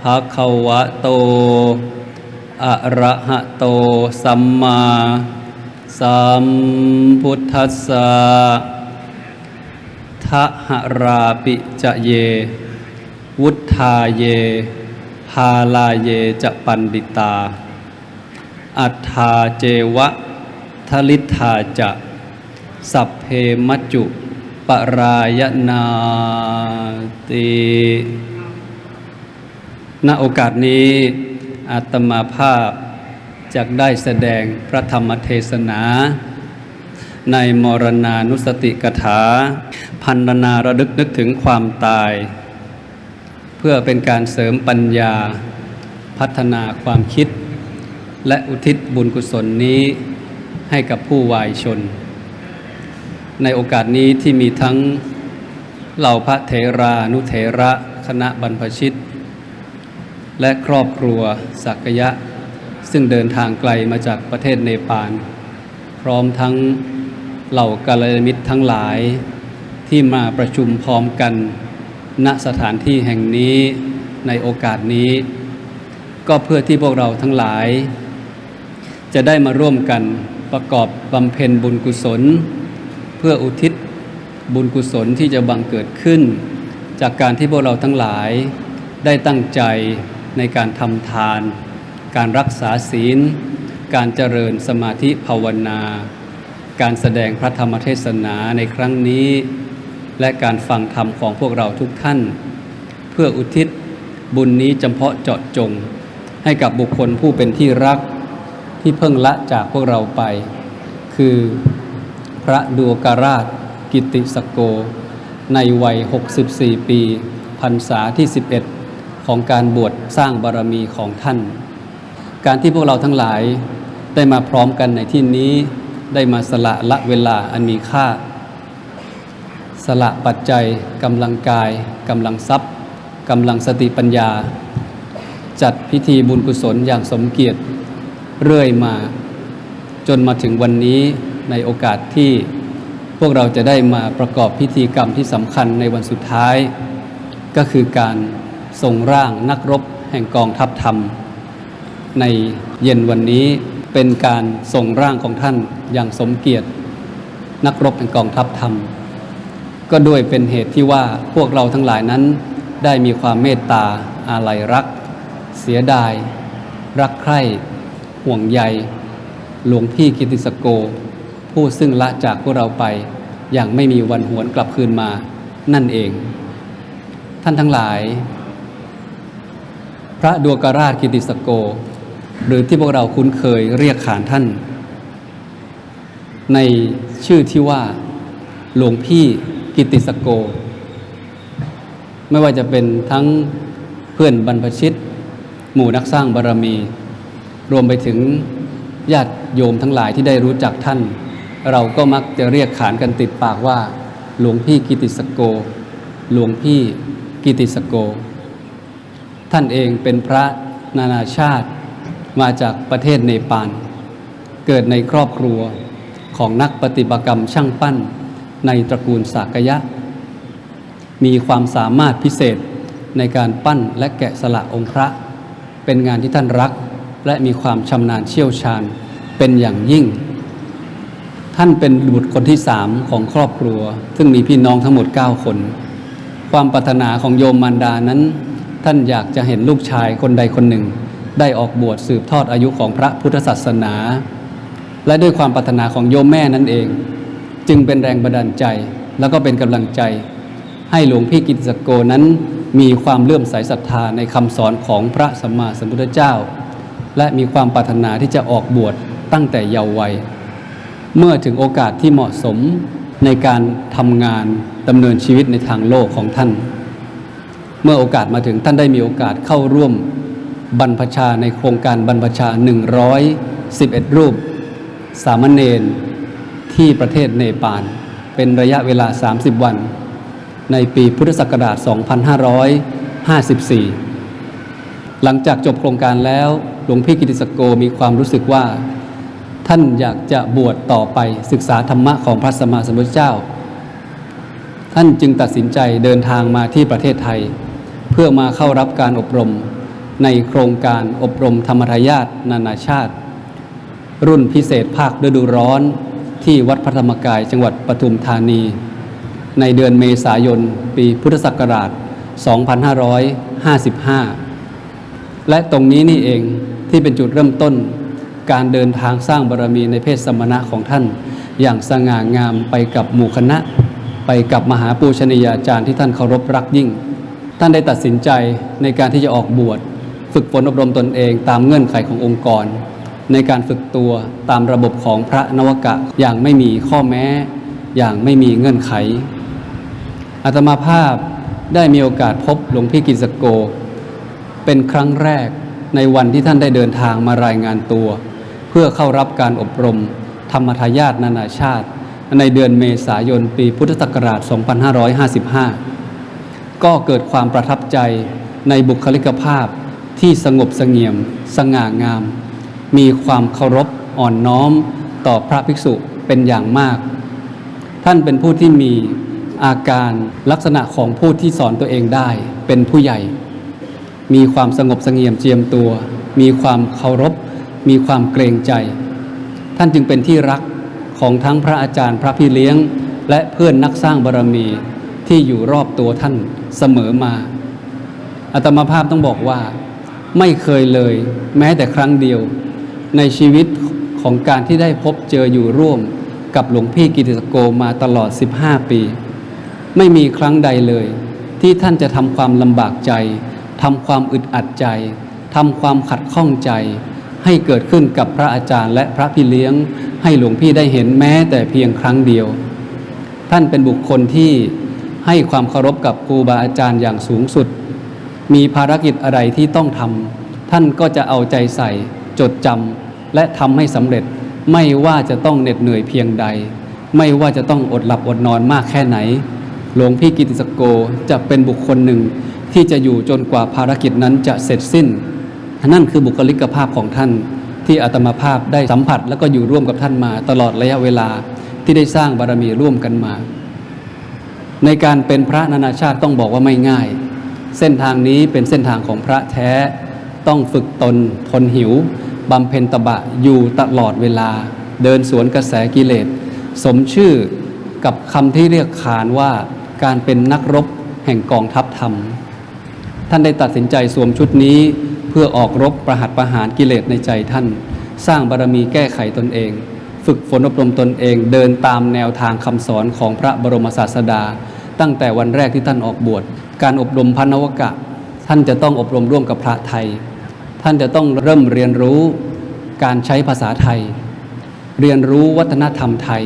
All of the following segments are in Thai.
ภะคะวะโต อะระหะโต สัมมาสัมพุทธัสสะทะหราปิจะเย วุฒาเยพาลาเยจะปันดิตา อัฏฐาเจวะทลิธาจะ สัพเพมัจจุปรายนาติ ณโอกาสนี้อาตมาภาพจะได้แสดงพระธรรมเทศนา ในมรณานุสติกถา พันนาระลึกนึกถึงความตาย เพื่อเป็นการเสริมปัญญา พัฒนาความคิด และอุทิศบุญกุศลนี้ให้กับผู้วายชน ในโอกาสนี้ที่มีทั้งเหล่าพระเถรานุเถระคณะบรรพชิต และครอบครัวสักยะ ซึ่งเดินทางไกลมาจากประเทศเนปาลพร้อมทั้งเหล่ากาลยมิตรทั้งหลายที่มาประชุมพร้อมกัน ณสถานที่แห่งนี้ในโอกาสนี้ ก็เพื่อที่พวกเราทั้งหลาย จะได้มาร่วมกันประกอบบำเพ็ญบุญกุศล เพื่ออุทิศบุญกุศลที่จะบังเกิดขึ้น จากการที่พวกเราทั้งหลายได้ตั้งใจ ในการทำทาน การรักษาศีล การเจริญสมาธิภาวนา การแสดงพระธรรมเทศนาในครั้งนี้ และการฟังธรรมของพวกเราทุกท่าน เพื่ออุทิศบุญนี้จำเพาะเจาะจง ให้กับบุคคลผู้เป็นที่รักที่เพิ่งละจากพวกเราไป คือพระดูการาชกิติสโก ในวัย 64 ปีพรรษาที่ 11 ของการบวชสร้างบารมีของท่าน การที่พวกเราทั้งหลายได้มาพร้อมกันในที่นี้ได้มาสละละเวลาอันมีค่า สละปัจจัยกำลังกายกำลังทรัพย์กำลังสติปัญญา จัดพิธีบุญกุศลอย่างสมเกียรติเรื่อยมา จนมาถึงวันนี้ในโอกาสที่พวกเราจะได้มาประกอบพิธีกรรมที่สำคัญในวันสุดท้าย ก็คือการ ส่งร่างนักรบแห่งกองทัพธรรม ในเย็นวันนี้เป็นการส่งร่างของท่านอย่างสมเกียรติ นักรบแห่งกองทัพธรรม ก็ด้วยเป็นเหตุที่ว่าพวกเราทั้งหลายนั้นได้มีความเมตตาอาลัยรัก เสียดาย รักใคร่ห่วงใย หลวงพี่กิติสโก ผู้ซึ่งละจากพวกเราไปอย่างไม่มีวันหวนกลับคืนมานั่นเอง ท่านทั้งหลาย พระดวงการาชกิติสโก หรือที่พวกเราคุ้นเคยเรียกขานท่าน ในชื่อที่ว่าหลวงพี่กิติสโก ไม่ว่าจะเป็นทั้งเพื่อนบรรพชิต หมู่นักสร้างบารรมี รวมไปถึงญาติโยมทั้งหลายที่ได้รู้จักท่าน เราก็มักจะเรียกขานกันติดปากว่า หลวงพี่กิติสโก หลวงพี่กิติสโก ท่านเองเป็นพระนานาชาติ มาจากประเทศเนปาลเกิดในครอบครัวของนักปฏิบัติกรรมช่างปั้น ในตระกูลสากยะ มีความสามารถพิเศษในการปั้นและแกะสลักองค์พระ เป็นงานที่ท่านรักและมีความชำนาญเชี่ยวชาญเป็นอย่างยิ่ง ท่านเป็นบุตรคนที่สามของครอบครัว ซึ่งมีพี่น้องทั้งหมด 9 คน ความปรารถนาของโยมมารดานั้น ท่านอยากจะเห็นลูกชายคนใดคนหนึ่ง ได้ออกบวชสืบทอดอายุของพระพุทธศาสนา และด้วยความปรารถนาของโยมแม่นั่นเอง จึงเป็นแรงบันดาลใจแล้วก็เป็นกำลังใจ ให้หลวงพี่กิตติสโกนั้นมีความเลื่อมใสศรัทธาในคำสอนของพระสัมมาสัมพุทธเจ้า และมีความปรารถนาที่จะออกบวชตั้งแต่เยาว์วัย เมื่อถึงโอกาสที่เหมาะสมในการทำงานดำเนินชีวิตในทางโลกของท่าน เมื่อโอกาสมาถึงท่านได้มีโอกาสเข้าร่วมบรรพชาในโครงการบรรพชา 111 รูป สามเณรที่ประเทศเนปาลเป็นระยะเวลา 30 วัน ในปีพุทธศักราช 2554 หลังจากจบโครงการแล้วหลวงพี่กิติสโกมีความรู้สึกว่า ท่านอยากจะบวชต่อไปศึกษาธรรมะของพระสัมมาสัมพุทธเจ้า ท่านจึงตัดสินใจเดินทางมาที่ประเทศไทย พื่อมาเข้ารับการอบรมในโครงการอบรมธรรมทายาทนานาชาติ รุ่นพิเศษภาคฤดูร้อนที่วัดพระธรรมกายจังหวัดปทุมธานี ในเดือนเมษายน ปีพุทธศักราช 2555 และตรงนี้นี่เองที่เป็นจุดเริ่มต้น การเดินทางสร้างบารมีในเพศสมณะของท่าน อย่างสง่างามไปกับหมู่คณะ ไปกับมหาปูชนียาจารย์ที่ท่านเคารพรักยิ่ง ท่านได้ตัดสินใจในการที่จะออกบวช ฝึกฝนอบรมตนเองตามเงื่อนไขขององค์กร ในการฝึกตัวตามระบบของพระนวกะอย่างไม่มีข้อแม้ อย่างไม่มีเงื่อนไขอาตมาภาพได้มีโอกาสพบหลวงพี่กิสโก เป็นครั้งแรกในวันที่ท่านได้เดินทางมารายงานตัว เพื่อเข้ารับการอบรม ธรรมทายาทนานาชาติ ในเดือนเมษายนปีพุทธศักราช 2555 ก็เกิดความประทับใจในบุคลิกภาพที่สงบสงี่ยม สง่างาม มีความเคารพอ่อนน้อมต่อพระภิกษุเป็นอย่างมาก ท่านเป็นผู้ที่มีอาการลักษณะของผู้ที่สอนตัวเองได้เป็นผู้ใหญ่ มีความสงบสงี่ยมเจียมตัว มีความเคารพ มีความเกรงใจ ท่านจึงเป็นที่รักของทั้งพระอาจารย์พระพี่เลี้ยง และเพื่อนนักสร้างบารมีที่อยู่รอบ ตัวท่านเสมอมาอาตมาภาพต้องบอกว่าไม่เคยเลย แม้แต่ครั้งเดียว ในชีวิตของการที่ได้พบเจออยู่ร่วม กับหลวงพี่กิติสโกมาตลอด 15 ปี ไม่มีครั้งใดเลย ที่ท่านจะทำความลำบากใจทำความอึดอัดใจทำความขัดข้องใจ ให้เกิดขึ้นกับพระอาจารย์ และพระพี่เลี้ยง ให้หลวงพี่ได้เห็นแม้แต่เพียงครั้งเดียว ท่านเป็นบุคคลที่ ให้ความเคารพกับครูบาอาจารย์อย่างสูงสุด มีภารกิจอะไรที่ต้องทำท่านก็จะเอาใจใส่ จดจำและทำให้สำเร็จ ไม่ว่าจะต้องเหน็ดเหนื่อยเพียงใด ไม่ว่าจะต้องอดหลับอดนอนมากแค่ไหน หลวงพี่กิติสโกจะเป็นบุคคลหนึ่งที่จะอยู่จนกว่าภารกิจนั้นจะเสร็จสิ้น นั่นคือบุคลิกภาพของท่าน ที่อาตมาภาพได้สัมผัส แล้วก็อยู่ร่วมกับท่านมาตลอดระยะเวลาที่ได้สร้างบารมีร่วมกันมา ในการเป็นพระนานาชาติต้องบอกว่าไม่ง่าย เส้นทางนี้เป็นเส้นทางของพระแท้ ต้องฝึกตนทนหิวบำเพ็ญตบะอยู่ตลอดเวลา เดินสวนกระแสกิเลส สมชื่อกับคำที่เรียกขานว่าการเป็นนักรบแห่งกองทัพธรรม ท่านได้ตัดสินใจสวมชุดนี้เพื่อออกรบประหัตประหารกิเลสในใจท่าน สร้างบารมีแก้ไขตนเอง ฝึกฝนอบรมตนเอง เดินตามแนวทางคำสอนของพระบรมศาสดา ตั้งแต่วันแรกที่ท่านออกบวช การอบรมพระนวกะ ท่านจะต้องอบรมร่วมกับพระไทย ท่านจะต้องเริ่มเรียนรู้การใช้ภาษาไทย เรียนรู้วัฒนธรรมไทย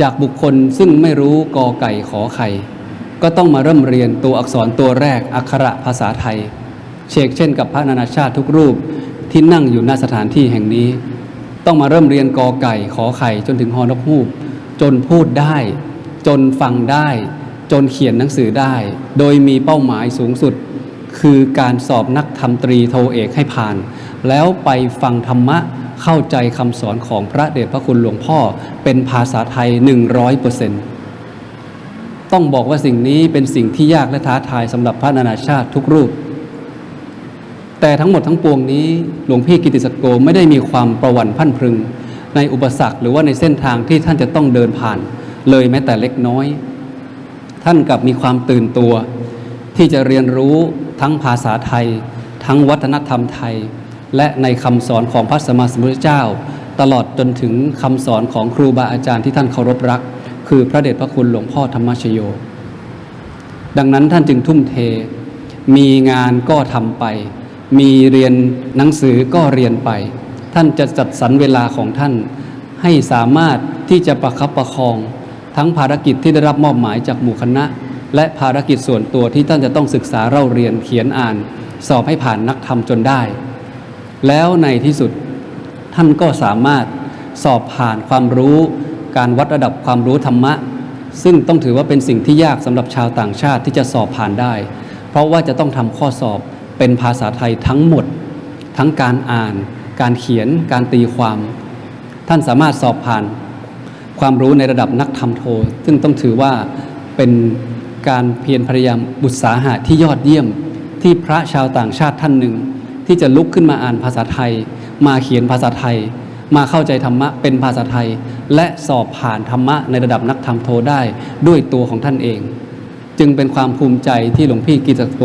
จากบุคคลซึ่งไม่รู้กอไก่ขอไข่ก็ต้องมาเริ่มเรียนตัวอักษรตัวแรกอักขระภาษาไทย เชกเช่นกับพระนานาชาติทุกรูปที่นั่งอยู่หน้าสถานที่แห่งนี้ ต้องมาเริ่มเรียนกอไก่ขอไข่จนถึงฮอนกฮูกจนพูดได้ จนฟังได้ จนเขียนหนังสือได้ โดยมีเป้าหมายสูงสุด คือการสอบนักธรรมตรีโทเอกให้ผ่าน แล้วไปฟังธรรมะเข้าใจคำสอนของพระเดชพระคุณหลวงพ่อเป็นภาษาไทย 100%ต้องบอกว่าสิ่งนี้เป็นสิ่งที่ยากและท้าทายสำหรับพระนานาชาติทุกรูป แต่ทั้งหมดทั้งปวงนี้หลวงพี่กิติศักโกไม่ได้มีความประวัติพันพรึง ในอุปสรรคหรือว่าในเส้นทางที่ท่านจะต้องเดินผ่าน เลยแม้แต่เล็กน้อย ท่านกลับมีความตื่นตัว ที่จะเรียนรู้ทั้งภาษาไทย ทั้งวัฒนธรรมไทย และในคำสอนของพระสมมาสมุทธเจ้า ตลอดจนถึงคำสอนของครูบาอาจารย์ที่ท่านเคารพรัก คือพระเดชพระคุณหลวงพ่อธรรมชโย ดังนั้นท่านจึงทุ่มเท มีงานก็ทำไป มีเรียนหนังสือก็เรียนไป ท่านจะจัดสรรเวลาของท่าน ให้สามารถที่จะประคับประคอง ทั้งภารกิจที่ได้รับมอบหมายจากหมู่คณะ และภารกิจส่วนตัวที่ท่านจะต้องศึกษาเล่าเรียนเขียนอ่าน สอบให้ผ่านนักธรรมจนได้ แล้วในที่สุดท่านก็สามารถสอบผ่านความรู้การวัดระดับความรู้ธรรมะ ซึ่งต้องถือว่าเป็นสิ่งที่ยากสำหรับชาวต่างชาติที่จะสอบผ่านได้ เพราะว่าจะต้องทำข้อสอบ เป็นภาษาไทยทั้งหมด ทั้งการอ่าน การเขียน การตีความ ท่านสามารถสอบผ่าน ความรู้ในระดับนักธรรมโท ซึ่งต้องถือว่าเป็นการเพียรพยายามบุตสาหะที่ยอดเยี่ยมที่พระชาวต่างชาติท่านหนึ่ง ที่จะลุกขึ้นมาอ่านภาษาไทย มาเขียนภาษาไทย มาเข้าใจธรรมะเป็นภาษาไทย และสอบผ่านธรรมะในระดับนักธรรมโทได้ด้วยตัวของท่านเอง จึงเป็นความภูมิใจที่หลวงพี่กิตติโก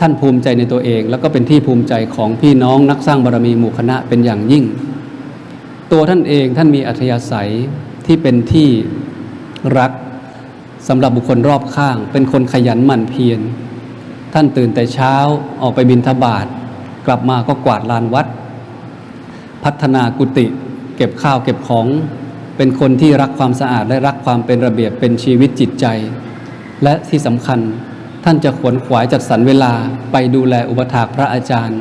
ท่านภูมิใจในตัวเอง แล้วก็เป็นที่ภูมิใจของพี่น้องนักสร้างบารมีหมู่คณะเป็นอย่างยิ่ง ตัวท่านเองท่านมีอัธยาศัยที่เป็นที่รักสำหรับบุคคลรอบข้าง เป็นคนขยันหมั่นเพียรท่านตื่นแต่เช้าออกไปบิณฑบาตกลับมาก็กวาดลานวัด พัฒนากุฏิเก็บข้าวเก็บของ เป็นคนที่รักความสะอาดและรักความเป็นระเบียบเป็นชีวิตจิตใจ และที่สำคัญ ท่านจะขวนขวายจัดสรรเวลาไปดูแลอุปถากพระอาจารย์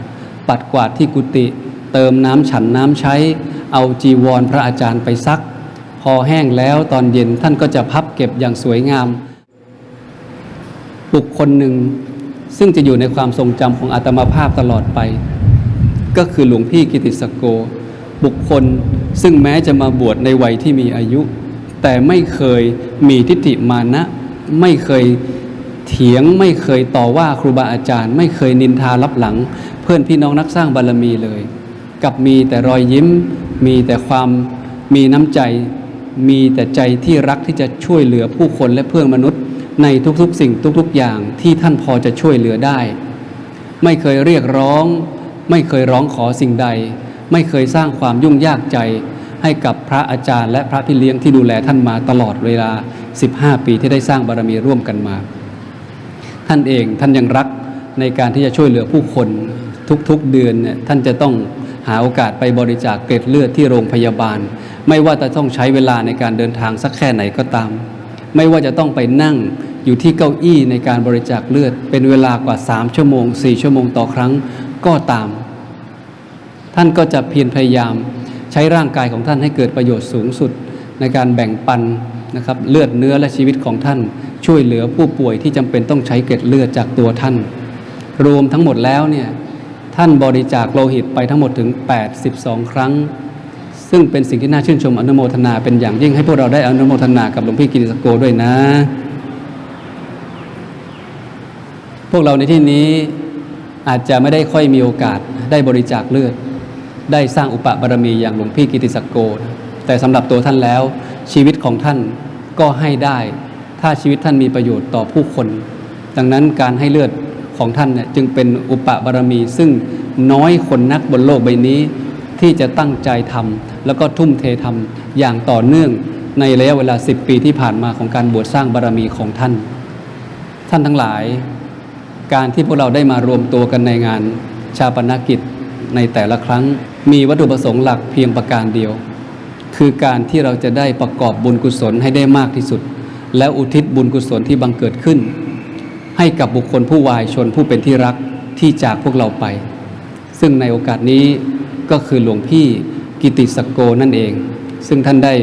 ปัดกวาดที่กุฏิเติมน้ำฉันน้ำใช้ เอาจีวรพระอาจารย์ไปซัก พอแห้งแล้วตอนเย็นท่านก็จะพับเก็บอย่างสวยงาม บุคคลหนึ่ง ซึ่งจะอยู่ในความทรงจำของอาตมาภาพตลอดไป ก็คือหลวงพี่กิติสโก บุคคลซึ่งแม้จะมาบวชในวัยที่มีอายุ แต่ไม่เคยมีทิฏฐิมานะ ไม่เคย เถียงไม่เคยต่อว่าครูบาอาจารย์ ไม่เคยนินทารับหลัง เพื่อนพี่น้องนักสร้างบารมีเลย กับมีแต่รอยยิ้ม มีแต่ความมีน้ำใจ มีแต่ใจที่รักที่จะช่วยเหลือผู้คนและเพื่อนมนุษย์ ในทุกๆ สิ่งทุกๆ อย่างที่ท่านพอจะช่วยเหลือได้ ไม่เคยเรียกร้อง ไม่เคยร้องขอสิ่งใด ไม่เคยสร้างความยุ่งยากใจให้กับพระอาจารย์และพระพี่เลี้ยงที่ดูแลท่านมาตลอดเวลา 15 ปีที่ได้สร้างบารมีร่วมกันมา ท่านเองท่านยังรักในการที่จะช่วยเหลือผู้คนทุกๆเดือนเนี่ยท่านจะต้องหาโอกาสไปบริจาคเกล็ดเลือดที่โรงพยาบาล ไม่ว่าจะต้องใช้เวลาในการเดินทางสักแค่ไหนก็ตาม ไม่ว่าจะต้องไปนั่งอยู่ที่เก้าอี้ในการบริจาคเลือด เป็นเวลากว่า 3 ชั่วโมง 4 ชั่วโมงต่อครั้งก็ตาม ท่านก็จะเพียรพยายามใช้ร่างกายของท่านให้เกิดประโยชน์สูงสุด ในการแบ่งปัน นะครับเลือดเนื้อและชีวิตของท่าน ช่วยเหลือผู้ป่วยที่จำเป็นต้องใช้เกล็ดเลือดจากตัวท่าน รวมทั้งหมดแล้วเนี่ยท่านบริจาคโลหิตไปทั้งหมดถึง 82 ครั้ง ซึ่งเป็นสิ่งที่น่าชื่นชมอนุโมทนาเป็นอย่างยิ่งให้พวกเราได้อนุโมทนากับหลวงพี่กิติสโกด้วยนะ พวกเราในที่นี้อาจจะไม่ได้ค่อยมีโอกาสได้บริจาคเลือด ได้สร้างอุปบารมีอย่างหลวงพี่กิติสโกนะแต่สำหรับตัวท่านแล้ว ชีวิตของท่านก็ให้ได้ ถ้าชีวิตท่านมีประโยชน์ต่อผู้คน ดังนั้นการให้เลือดของท่านเนี่ยจึงเป็นอุปบารมี ซึ่งน้อยคนนักบนโลกใบนี้ ที่จะตั้งใจทำแล้วก็ทุ่มเททำอย่างต่อเนื่องในระยะเวลา 10 ปีที่ผ่านมาของการบวชสร้างบารมีของท่าน ท่านทั้งหลาย การที่พวกเราได้มารวมตัวกันในงานชาปนกิจในแต่ละครั้งมีวัตถุประสงค์หลักเพียงประการเดียว คือการที่เราจะได้ประกอบบุญกุศลให้ได้มากที่สุด แล้วอุทิศบุญกุศลที่บังเกิดขึ้น ให้กับบุคคลผู้วายชนผู้เป็นที่รักที่จากพวกเราไป ซึ่งในโอกาสนี้ก็คือหลวงพี่กิติสกโกนั่นเอง ซึ่งท่านได้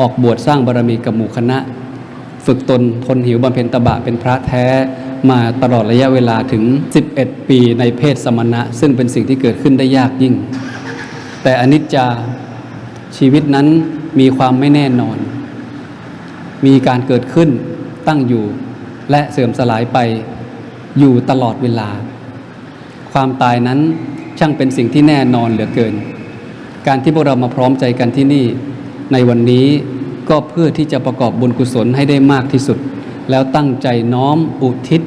ออกบวชสร้างบารมีกับหมู่คณะ ฝึกตนทนหิวบำเพ็ญตบะเป็นพระแท้มาตลอดระยะเวลาถึง 11 ปีในเพศสมณะ ซึ่งเป็นสิ่งที่เกิดขึ้นได้ยากยิ่ง แต่อนิจจา ชีวิตนั้นมีความไม่แน่นอน มีการเกิดขึ้นตั้งอยู่และเสื่อมสลายไปอยู่ตลอดเวลา ความตายนั้นช่างเป็นสิ่งที่แน่นอนเหลือเกิน การที่พวกเรามาพร้อมใจกันที่นี่ ในวันนี้ก็เพื่อที่จะประกอบบุญกุศลให้ได้มากที่สุด แล้วตั้งใจน้อมอุทิศ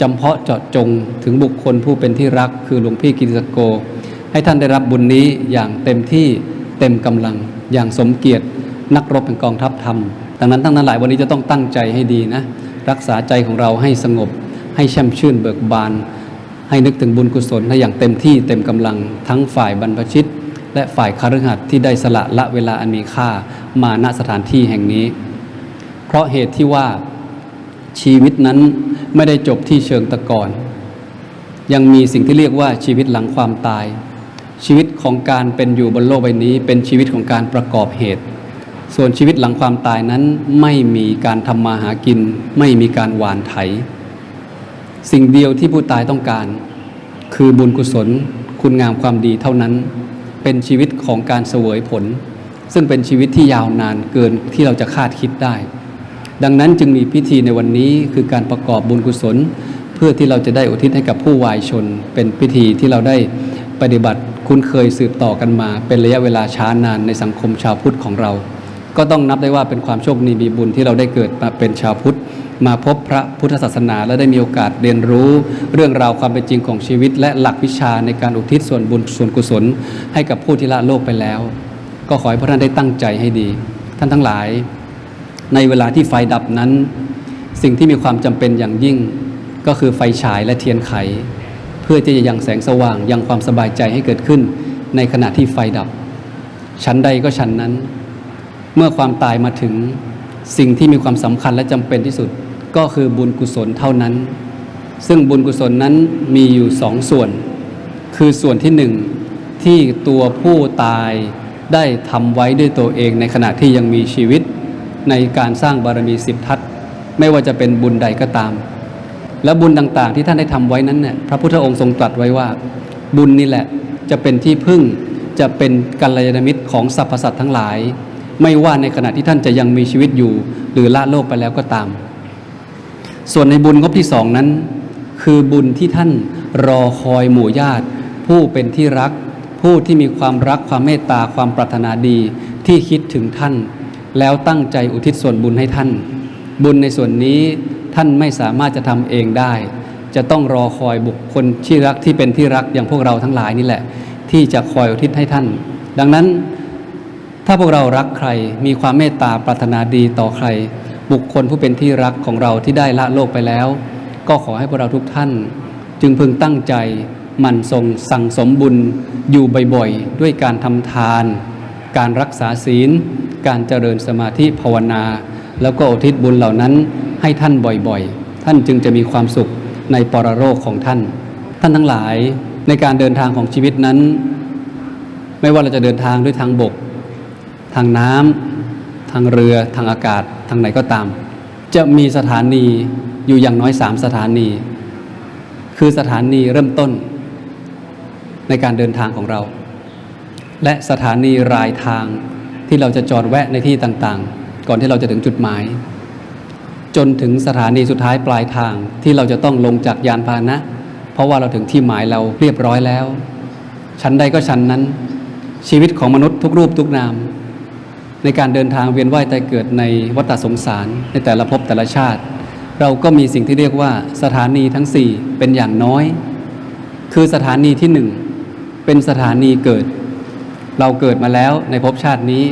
จำเพาะเจาะจงถึงบุคคลผู้เป็นที่รักคือหลวงพี่กิติสโก ให้ท่านได้รับบุญนี้อย่างเต็มที่ เต็มกำลัง อย่างสมเกียรติ นักรบแห่งกองทัพธรรมดังนั้นทั้งนั้นหลายวันนี้จะต้องตั้งใจให้ดีนะ รักษาใจของเราให้สงบ ให้แช่มชื่นเบิกบาน ให้นึกถึงบุญกุศลให้อย่างเต็มที่เต็มกำลัง ทั้งฝ่ายบรรพชิต และฝ่ายคารหัสถ์ที่ได้สละละเวลาอันมีค่ามาณสถานที่แห่งนี้ เพราะเหตุที่ว่าชีวิตนั้นไม่ได้จบที่เชิงตะกอนยังมีสิ่งที่เรียกว่าชีวิตหลังความตาย ชีวิตของการเป็นอยู่บนโลกใบนี้ เป็นชีวิตของการประกอบเหตุ ส่วนชีวิตหลังความตายนั้นไม่มีการทำมาหากิน ไม่มีการหวานไถ สิ่งเดียวที่ผู้ตายต้องการ คือบุญกุศล คุณงามความดีเท่านั้น เป็นชีวิตของการเสวยผล ซึ่งเป็นชีวิตที่ยาวนานเกินที่เราจะคาดคิดได้ ดังนั้นจึงมีพิธีในวันนี้คือการประกอบบุญกุศล เพื่อที่เราจะได้อุทิศให้กับผู้วายชน เป็นพิธีที่เราได้ปฏิบัติ คุ้นเคยสืบต่อกันมา เป็นระยะเวลาช้านานในสังคมชาวพุทธของเรา ก็ต้องนับได้ว่าเป็นความโชคดีมีบุญที่เราได้เกิดมาเป็นชาวพุทธ มาพบพระพุทธศาสนาและได้มีโอกาสเรียนรู้ เรื่องราวความเป็นจริงของชีวิต และหลักวิชาในการอุทิศส่วนบุญส่วนกุศล ให้กับผู้ที่ละโลกไปแล้ว ก็ขอให้พระท่านได้ตั้งใจให้ดี ท่านทั้งหลาย ในเวลาที่ไฟดับนั้น สิ่งที่มีความจำเป็นอย่างยิ่ง ก็คือไฟฉายและเทียนไข เพื่อที่จะยังแสงสว่างยังความสบายใจให้เกิดขึ้น ในขณะที่ไฟดับ ชั้นใดก็ชั้นนั้น เมื่อความตายมาถึงสิ่งที่มีความสำคัญและจำเป็นที่สุดก็คือบุญกุศลเท่านั้น ซึ่งบุญกุศลนั้นมีอยู่สองส่วน คือส่วนที่หนึ่งที่ตัวผู้ตายได้ทำไว้ด้วยตัวเองในขณะที่ยังมีชีวิต ในการสร้างบารมีสิบทัศไม่ว่าจะเป็นบุญใดก็ตาม และบุญต่างๆ ที่ท่านได้ทำไว้นั้นเนี่ยพระพุทธองค์ทรงตรัสไว้ว่า บุญนี่แหละจะเป็นที่พึ่งจะเป็นกัลยาณมิตรของสรรพสัตว์ทั้งหลาย ไม่ว่าในขณะที่ท่านจะยังมีชีวิตอยู่ หรือละโลกไปแล้วก็ตาม ส่วนในบุญงบที่สองนั้น คือบุญที่ท่านรอคอยหมู่ญาติ ผู้เป็นที่รัก ผู้ที่มีความรักความเมตตาความปรารถนาดีที่คิดถึงท่าน แล้วตั้งใจอุทิศส่วนบุญให้ท่าน บุญในส่วนนี้ ท่านไม่สามารถจะทำเองได้ จะต้องรอคอยบุคคลที่รักที่เป็นที่รักอย่างพวกเราทั้งหลายนี่แหละ ที่จะคอยอุทิศให้ท่าน ดังนั้น ถ้าพวกเรารักใครมีความเมตตาปรารถนาดีต่อใคร บุคคลผู้เป็นที่รักของเราที่ได้ละโลกไปแล้ว ก็ขอให้พวกเราทุกท่าน จึงพึงตั้งใจมั่นทรงสั่งสมบุญอยู่บ่อยๆ ด้วยการทำทาน การรักษาศีล การเจริญสมาธิภาวนา แล้วก็อุทิศบุญเหล่านั้นให้ท่านบ่อยๆ ท่านจึงจะมีความสุขในปรโรคของท่าน ท่านทั้งหลายในการเดินทางของชีวิตนั้น ไม่ว่าเราจะเดินทางด้วยทางบก ทางน้ำทางเรือทางอากาศทางไหนก็ตาม จะมีสถานีอยู่อย่างน้อยสามสถานี คือสถานีเริ่มต้น ในการเดินทางของเรา และสถานีรายทางที่เราจะจอดแวะในที่ต่างๆ ก่อนที่เราจะถึงจุดหมาย จนถึงสถานีสุดท้ายปลายทางที่เราจะต้องลงจากยานพาหนะ เพราะว่าเราถึงที่หมายเราเรียบร้อยแล้ว ชั้นใดก็ชั้นนั้น ชีวิตของมนุษย์ทุกรูปทุกนาม ในการเดินทางเวียนว่ายตายเกิดในวัฏสงสาร ในแต่ละภพแต่ละชาติ เราก็มีสิ่งที่เรียกว่าสถานีทั้ง 4 เป็นอย่างน้อย คือสถานีที่หนึ่งเป็นสถานีเกิด เราเกิดมาแล้วในภพชาตินี้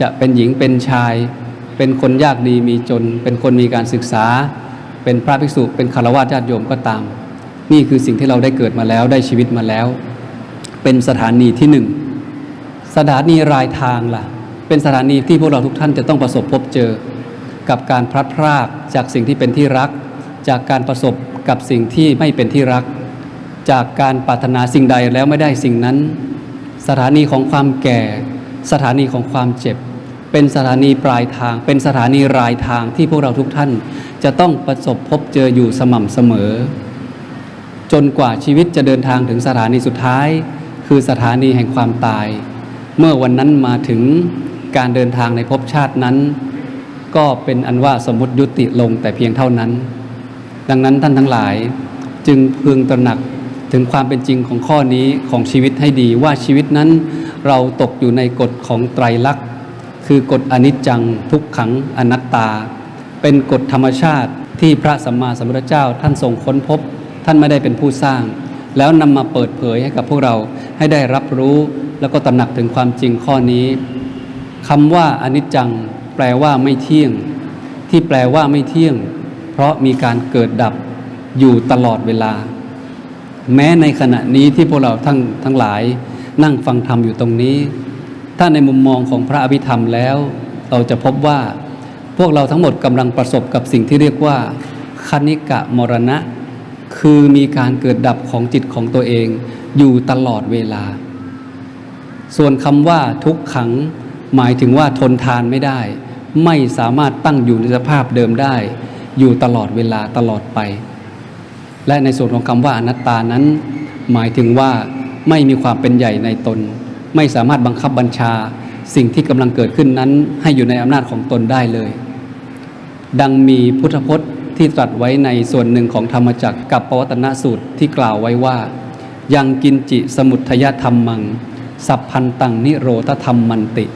จะเป็นหญิงเป็นชาย เป็นคนยากดีมีจน เป็นคนมีการศึกษา เป็นพระภิกษุเป็นคารวะญาติโยมก็ตาม นี่คือสิ่งที่เราได้เกิดมาแล้วได้ชีวิตมาแล้ว เป็นสถานีที่หนึ่งสถานีรายทางล่ะ เป็นสถานีที่พวกเราทุกท่านจะต้องประสบพบเจอ กับการพลัดพรากจากสิ่งที่เป็นที่รัก จากการประสบกับสิ่งที่ไม่เป็นที่รัก จากการปรารถนาสิ่งใดแล้วไม่ได้สิ่งนั้น สถานีของความแก่ สถานีของความเจ็บ เป็นสถานีปลายทาง เป็นสถานีรายทางที่พวกเราทุกท่าน จะต้องประสบพบเจออยู่สม่ำเสมอ จนกว่าชีวิตจะเดินทางถึงสถานีสุดท้าย คือสถานีแห่งความตาย เมื่อวันนั้นมาถึงการเดินทางในภพชาตินั้น ก็เป็นอันว่าสมมติยุติลงแต่เพียงเท่านั้น ดังนั้นท่านทั้งหลายจึงพึงตระหนักถึงความเป็นจริงของข้อนี้ของชีวิตให้ดีว่าชีวิตนั้น เราตกอยู่ในกฎของไตรลักษณ์ คือกฎอนิจจังทุกขังอนัตตา เป็นกฎธรรมชาติที่พระสัมมาสัมพุทธเจ้าท่านทรงค้นพบ ท่านไม่ได้เป็นผู้สร้าง แล้วนำมาเปิดเผยให้กับพวกเราให้ได้รับรู้แล้วก็ตระหนักถึงความจริงข้อนี้คำว่าอนิจจังแปลว่าไม่เที่ยง ที่แปลว่าไม่เที่ยง เพราะมีการเกิดดับอยู่ตลอดเวลา แม้ในขณะนี้ที่พวกเราทั้งทั้งหลาย นั่งฟังธรรมอยู่ตรงนี้ ถ้าในมุมมองของพระอภิธรรมแล้ว เราจะพบว่าพวกเราทั้งหมดกำลังประสบกับสิ่งที่เรียกว่าคณิกะมรณะ คือมีการเกิดดับของจิตของตัวเอง อยู่ตลอดเวลา ส่วนคำว่าทุกขัง หมายถึงว่าทนทานไม่ได้ ไม่สามารถตั้งอยู่ในสภาพเดิมได้ อยู่ตลอดเวลาตลอดไป และในส่วนของคำว่าอนัตตานั้น หมายถึงว่า ไม่มีความเป็นใหญ่ในตน ไม่สามารถบังคับบัญชา สิ่งที่กำลังเกิดขึ้นนั้น ให้อยู่ในอำนาจของตนได้เลย ดังมีพุทธพจน์ที่ตรัสไว้ในส่วนหนึ่งของธรรมจักรกับปวัตนสูตรที่กล่าวไว้ว่า ยังกินจิสมุทยธรรมมัง สัพพันตังนิโรธธรรมมันติ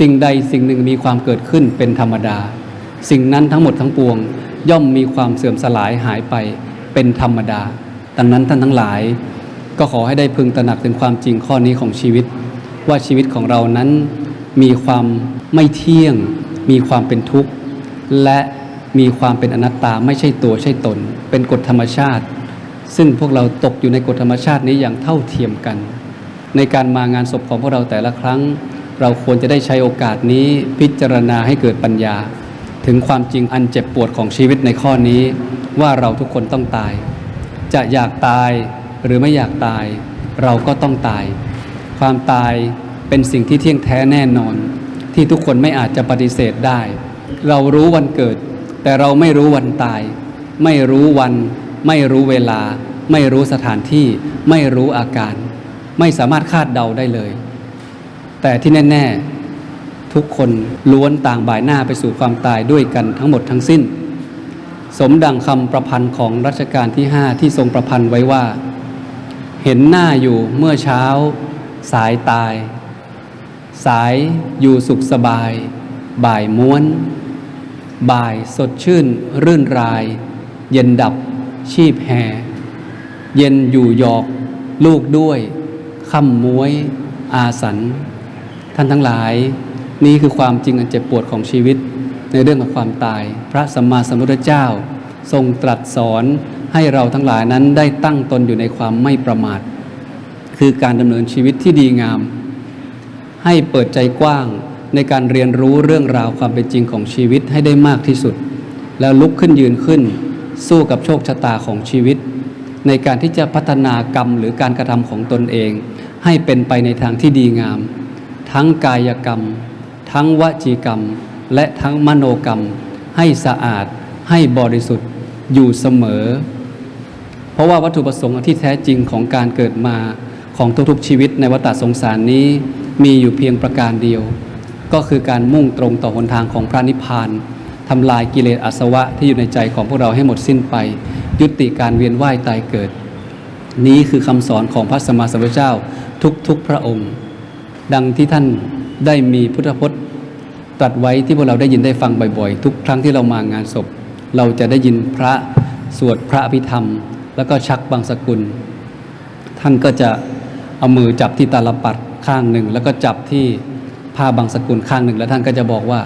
สิ่งใดสิ่งหนึ่งมีความเกิดขึ้นเป็นธรรมดา สิ่งนั้นทั้งหมดทั้งปวง ย่อมมีความเสื่อมสลายหายไปเป็นธรรมดา ดังนั้นท่านทั้งหลาย ก็ขอให้ได้พึงตระหนักถึงความจริงข้อนี้ของชีวิต ว่าชีวิตของเรานั้นมีความไม่เที่ยง มีความเป็นทุกข์ และมีความเป็นอนัตตาไม่ใช่ตัวใช่ตน เป็นกฎธรรมชาติ ซึ่งพวกเราตกอยู่ในกฎธรรมชาตินี้อย่างเท่าเทียมกัน ในการมางานศพของพวกเราแต่ละครั้ง เราควรจะได้ใช้โอกาสนี้พิจารณาให้เกิดปัญญา ถึงความจริงอันเจ็บปวดของชีวิตในข้อนี้ ว่าเราทุกคนต้องตาย จะอยากตาย หรือไม่อยากตาย เราก็ต้องตาย ความตายเป็นสิ่งที่เที่ยงแท้แน่นอน ที่ทุกคนไม่อาจจะปฏิเสธได้ เรารู้วันเกิด แต่เราไม่รู้วันตาย ไม่รู้วัน ไม่รู้เวลา ไม่รู้สถานที่ ไม่รู้อาการ ไม่สามารถคาดเดาได้เลย แต่ที่แน่ ๆ ทุกคนล้วนต่างบ่ายหน้าไปสู่ความตายด้วยกันทั้งหมดทั้งสิ้นสมดังคำประพันธ์ของรัชกาลที่ห้าที่ทรงประพันธ์ไว้ว่า เห็นหน้าอยู่เมื่อเช้า สายตาย สายอยู่สุขสบาย บ่ายม้วน บ่ายสดชื่น รื่นราย เย็นดับชีพแห่เย็นอยู่หยอก ลูกด้วยค่ำม้วย อาสัน ท่านทั้งหลาย นี่คือความจริงอันเจ็บปวดของชีวิต ในเรื่องของความตาย พระสัมมาสัมพุทธเจ้า ทรงตรัสสอน ให้เราทั้งหลายนั้นได้ตั้งตนอยู่ในความไม่ประมาท คือการดำเนินชีวิตที่ดีงาม ให้เปิดใจกว้างในการเรียนรู้เรื่องราวความเป็นจริงของชีวิตให้ได้มากที่สุด แล้วลุกขึ้นยืนขึ้น สู้กับโชคชะตาของชีวิต ในการที่จะพัฒนากรรมหรือการกระทำของตนเอง ให้เป็นไปในทางที่ดีงาม ทั้งกายกรรม ทั้งวจีกรรม และทั้งมโนกรรม ให้สะอาด ให้บริสุทธิ์อยู่เสมอ เพราะว่าวัตถุประสงค์ที่แท้จริงของการเกิดมาของทุกๆชีวิตในวัฏสงสารนี้มีอยู่เพียงประการเดียว ก็คือการมุ่งตรงต่อหนทางของพระนิพพานทำลายกิเลสอาสวะที่อยู่ในใจของพวกเราให้หมดสิ้นไป ยุติการเวียนว่ายตายเกิด นี้คือคำสอนของพระสัมมาสัมพุทธเจ้าทุกๆพระองค์ ดังที่ท่านได้มีพุทธพจน์ตรัสไว้ที่พวกเราได้ยินได้ฟังบ่อยๆ ทุกครั้งที่เรามางานศพ เราจะได้ยินพระสวดพระอภิธรรม แล้วก็ชักบางสกุล ท่านก็จะเอามือจับที่ตาลปัดข้างหนึ่ง แล้วก็จับที่ผ้าบางสกุลข้างหนึ่ง แล้วท่านก็จะบอกว่า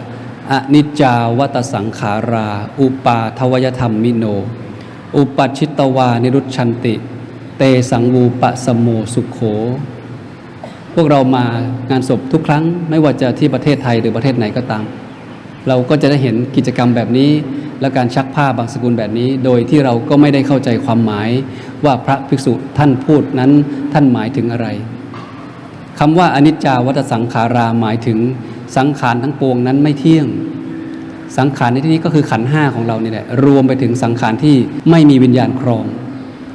อนิจจาวัตสังขารา อุปาทวยธรรมมิโน อุปัชิตวานิรุชชันติ เตสังวูปะสมโมสุขโข พวกเรามางานศพทุกครั้ง ไม่ว่าจะที่ประเทศไทยหรือประเทศไหนก็ตาม เราก็จะได้เห็นกิจกรรมแบบนี้ และการชักผ้าบางสกุลแบบนี้ โดยที่เราก็ไม่ได้เข้าใจความหมายว่าพระภิกษุท่านพูดนั้นท่านหมายถึงอะไรคำว่าอนิจจาวัตสังขาราหมายถึงสังขารทั้งปวงนั้นไม่เที่ยง สังขารในที่นี้ก็คือขันห้าของเรานี่แหละรวมไปถึงสังขารที่ไม่มีวิญญาณครอง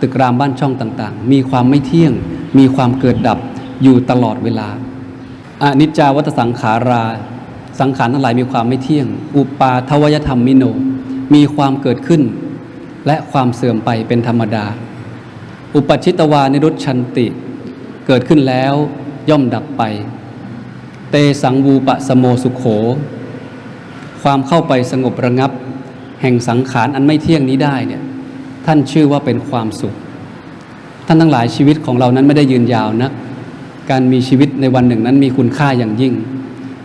ตึกรามบ้านช่องต่างๆ มีความไม่เที่ยง มีความเกิดดับอยู่ตลอดเวลาอนิจจาวัตสังขารา สังขารทั้งหลายมีความไม่เที่ยง อุปาทวยธรรมมิโน มีความเกิดขึ้น และความเสื่อมไปเป็นธรรมดา อุปชิตวานิรุชชันติ เกิดขึ้นแล้วย่อมดับไป เตสังวูปะสโมสุขโข ความเข้าไปสงบระงับ แห่งสังขารอันไม่เที่ยงนี้ได้เนี่ยท่านชื่อว่าเป็นความสุข ท่านทั้งหลายชีวิตของเรานั้นไม่ได้ยืนยาวนะการมีชีวิตในวันหนึ่งนั้นมีคุณค่าอย่างยิ่ง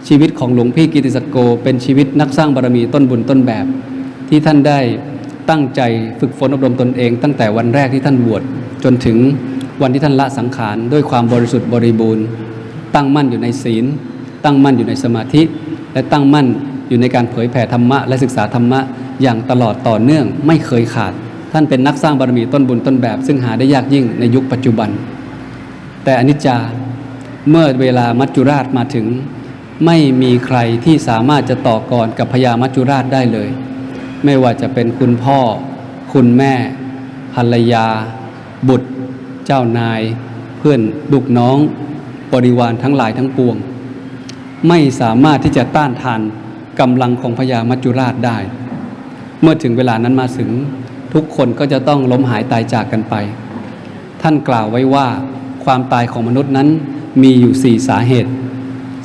ชีวิตของหลวงพี่กิติสกโก เป็นชีวิตนักสร้างบารมีต้นบุญต้นแบบ ที่ท่านได้ตั้งใจฝึกฝนอบรมตนเอง ตั้งแต่วันแรกที่ท่านบวชจนถึงวันที่ท่านละสังขารด้วยความบริสุทธิ์บริบูรณ์ ตั้งมั่นอยู่ในศีล ตั้งมั่นอยู่ในสมาธิ และตั้งมั่นอยู่ในการเผยแผ่ธรรมะและศึกษาธรรมะอย่างตลอดต่อเนื่องไม่เคยขาด ท่านเป็นนักสร้างบารมีต้นบุญต้นแบบ ซึ่งหาได้ยากยิ่งในยุคปัจจุบัน แต่อนิจจาเมื่อเวลามัจจุราชมาถึง ไม่มีใครที่สามารถจะต่อกรกับพญามัจจุราชได้เลย ไม่ว่าจะเป็นคุณพ่อ คุณแม่ ภรรยา บุตร เจ้านาย เพื่อนลูกน้อง บริวารทั้งหลายทั้งปวง ไม่สามารถที่จะต้านทานกำลังของพญามัจจุราชได้ เมื่อถึงเวลานั้นมาถึงทุกคนก็จะต้องล้มหายตายจากกันไป ท่านกล่าวไว้ว่าความตายของมนุษย์นั้นมีอยู่สี่สาเหตุ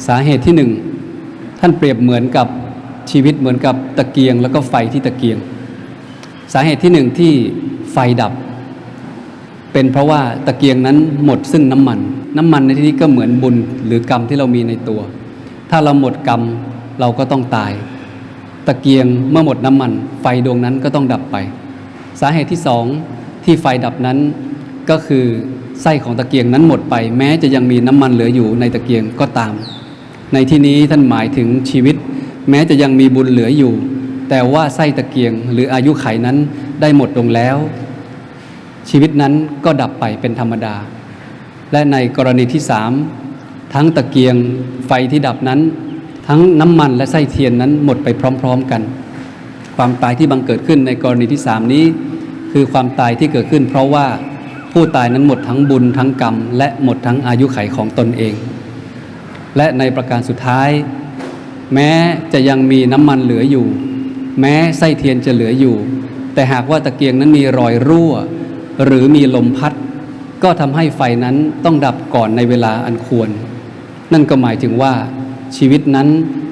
สาเหตุที่หนึ่งท่านเปรียบเหมือนกับ ชีวิตเหมือนกับตะเกียง แล้วก็ไฟที่ตะเกียง สาเหตุที่หนึ่งที่ไฟดับ เป็นเพราะว่าตะเกียงนั้นหมดซึ่งน้ำมัน น้ำมันในที่นี้ก็เหมือนบุญหรือกรรมที่เรามีในตัว ถ้าเราหมดกรรมเราก็ต้องตาย ตะเกียงเมื่อหมดน้ำมัน ไฟดวงนั้นก็ต้องดับไป สาเหตุที่สองที่ไฟดับนั้นก็คือไส้ของตะเกียงนั้นหมดไป แม้จะยังมีน้ำมันเหลืออยู่ในตะเกียงก็ตาม ในที่นี้ท่านหมายถึงชีวิต แม้จะยังมีบุญเหลืออยู่ แต่ว่าไส้ตะเกียงหรืออายุไขนั้นได้หมดลงแล้ว ชีวิตนั้นก็ดับไปเป็นธรรมดา และในกรณีที่สามทั้งตะเกียงไฟที่ดับนั้น ทั้งน้ำมันและไส้เทียนนั้นหมดไปพร้อม ๆกัน ความตายที่บังเกิดขึ้นในกรณีที่สามนี้ คือความตายที่เกิดขึ้น เพราะว่าผู้ตายนั้นหมดทั้งบุญทั้งกรรม และหมดทั้งอายุไขของตนเอง และในประการสุดท้าย แม้จะยังมีน้ำมันเหลืออยู่ แม้ไส้เทียนจะเหลืออยู่ แต่หากว่าตะเกียงนั้นมีรอยรั่ว หรือมีลมพัด ก็ทำให้ไฟนั้นต้องดับก่อนในเวลาอันควร นั่นก็หมายถึงว่า ชีวิตนั้น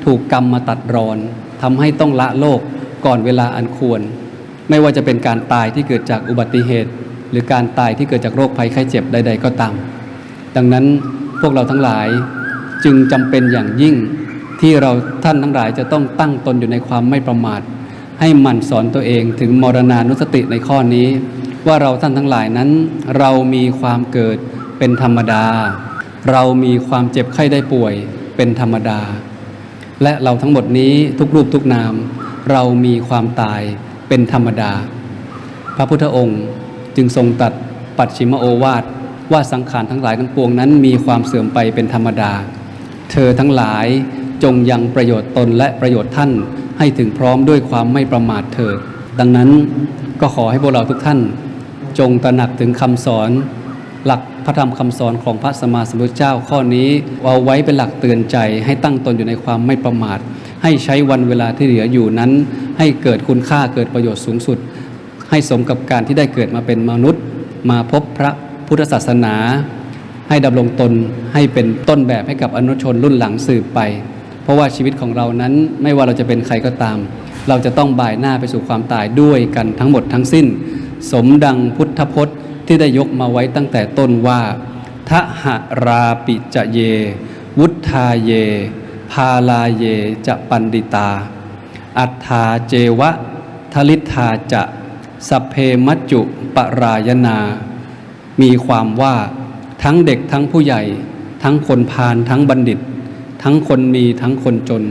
ถูกกรรมมาตัดรอนทำให้ต้องละโลกก่อนเวลาอันควร ไม่ว่าจะเป็นการตายที่เกิดจากอุบัติเหตุ หรือการตายที่เกิดจากโรคภัยไข้เจ็บใด ๆ ก็ตามดังนั้นพวกเราทั้งหลายจึงจำเป็นอย่างยิ่ง ที่เราท่านทั้งหลายจะต้องตั้งตนอยู่ในความไม่ประมาท ให้หมั่นสอนตัวเองถึงมรณานุสติในข้อนี้ ว่าเราท่านทั้งหลายนั้น เรามีความเกิดเป็นธรรมดา เรามีความเจ็บไข้ได้ป่วยเป็นธรรมดา และเราทั้งหมดนี้ทุกรูปทุกนาม เรามีความตายเป็นธรรมดา พระพุทธองค์จึงทรงตัดปัจฉิมโอวาทว่าสังขารทั้งหลายทั้งปวงนั้นมีความเสื่อมไปเป็นธรรมดา เธอทั้งหลาย จงยังประโยชน์ตนและประโยชน์ท่านให้ถึงพร้อมด้วยความไม่ประมาทเถิด ดังนั้นก็ขอให้พวกเราทุกท่าน จงตระหนักถึงคำสอน หลักพระธรรมคำสอนของพระสมมาสมพุทธเจ้าข้อนี้เอาไว้เป็นหลักเตือนใจให้ตั้งตนอยู่ในความไม่ประมาท ให้ใช้วันเวลาที่เหลืออยู่นั้น ให้เกิดคุณค่าเกิดประโยชน์สูงสุด ให้สมกับการที่ได้เกิดมาเป็นมนุษย์ มาพบพระพุทธศาสนา ให้ดำรงตนให้เป็นต้นแบบให้กับอนุชนรุ่นหลังสืบไป เพราะว่าชีวิตของเรานั้นไม่ว่าเราจะเป็นใครก็ตาม เราจะต้องบ่ายหน้าไปสู่ความตายด้วยกันทั้งหมดทั้งสิ้น สมดังพุทธพจน์ที่ได้ยกมาไว้ตั้งแต่ต้นว่าทหราปิจะเย วุธาเย พาลาเยจะปันดิตา อัฏฐาเจวะทลิธาจะสัพเพมัจจุปรายนา มีความว่าทั้งเด็กทั้งผู้ใหญ่ ทั้งคนพาลทั้งบัณฑิต ทั้งคนมีทั้งคนจน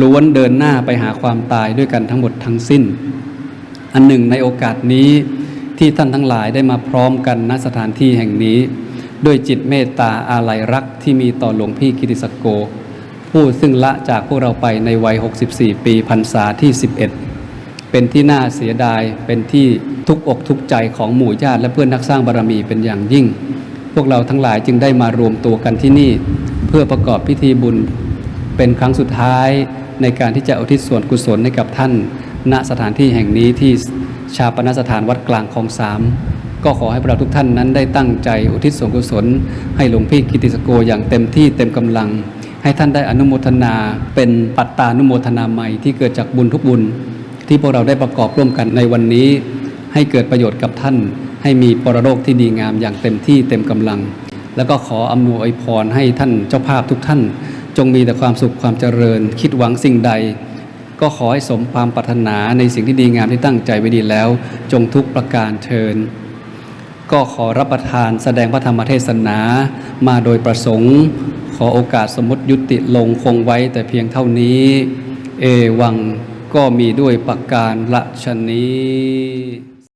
ล้วนเดินหน้าไปหาความตายด้วยกันทั้งหมดทั้งสิ้น อันหนึ่งในโอกาสนี้ที่ท่านทั้งหลายได้มาพร้อมกันณสถานที่แห่งนี้ ด้วยจิตเมตตาอาลัยรักที่มีต่อหลวงพี่กิติสกโก ผู้ซึ่งละจากพวกเราไปในวัย 64 ปีพรรษาที่ 11 เป็นที่น่าเสียดายเป็นที่ทุกอกทุกใจของหมู่ญาติและเพื่อนนักสร้างบารมีเป็นอย่างยิ่ง พวกเราทั้งหลายจึงได้มารวมตัวกันที่นี่ พื่อประกอบพิธีบุญเป็นครั้งสุดท้ายในการที่จะอุทิศส่วนกุศลให้กับท่าน ณสถานที่แห่งนี้ที่ชาปนสถานวัดกลางคลองสามก็ขอให้พวกเราทุกท่านนั้นได้ตั้งใจอุทิศส่วนกุศล ให้หลวงพี่กิติสโกอย่างเต็มที่เต็มกำลัง ให้ท่านได้อนุโมทนาเป็นปัตตานุโมทนาใหม่ที่เกิดจากบุญทุกบุญ ที่พวกเราได้ประกอบร่วมกันในวันนี้ ให้เกิดประโยชน์กับท่าน ให้มีปรโลกที่ดีงามอย่างเต็มที่เต็มกำลัง แล้วก็ขออำนวยพรให้ท่านเจ้าภาพทุกท่าน จงมีแต่ความสุขความเจริญ คิดหวังสิ่งใด ก็ขอให้สมความปรารถนาในสิ่งที่ดีงามที่ตั้งใจไว้ดีแล้ว จงทุกประการเชิญ ก็ขอรับประทานแสดงพระธรรมเทศนามาโดยประสงค์ ขอโอกาสสมมติยุติลงคงไว้แต่เพียงเท่านี้ เอวังก็มีด้วยประการละชนี้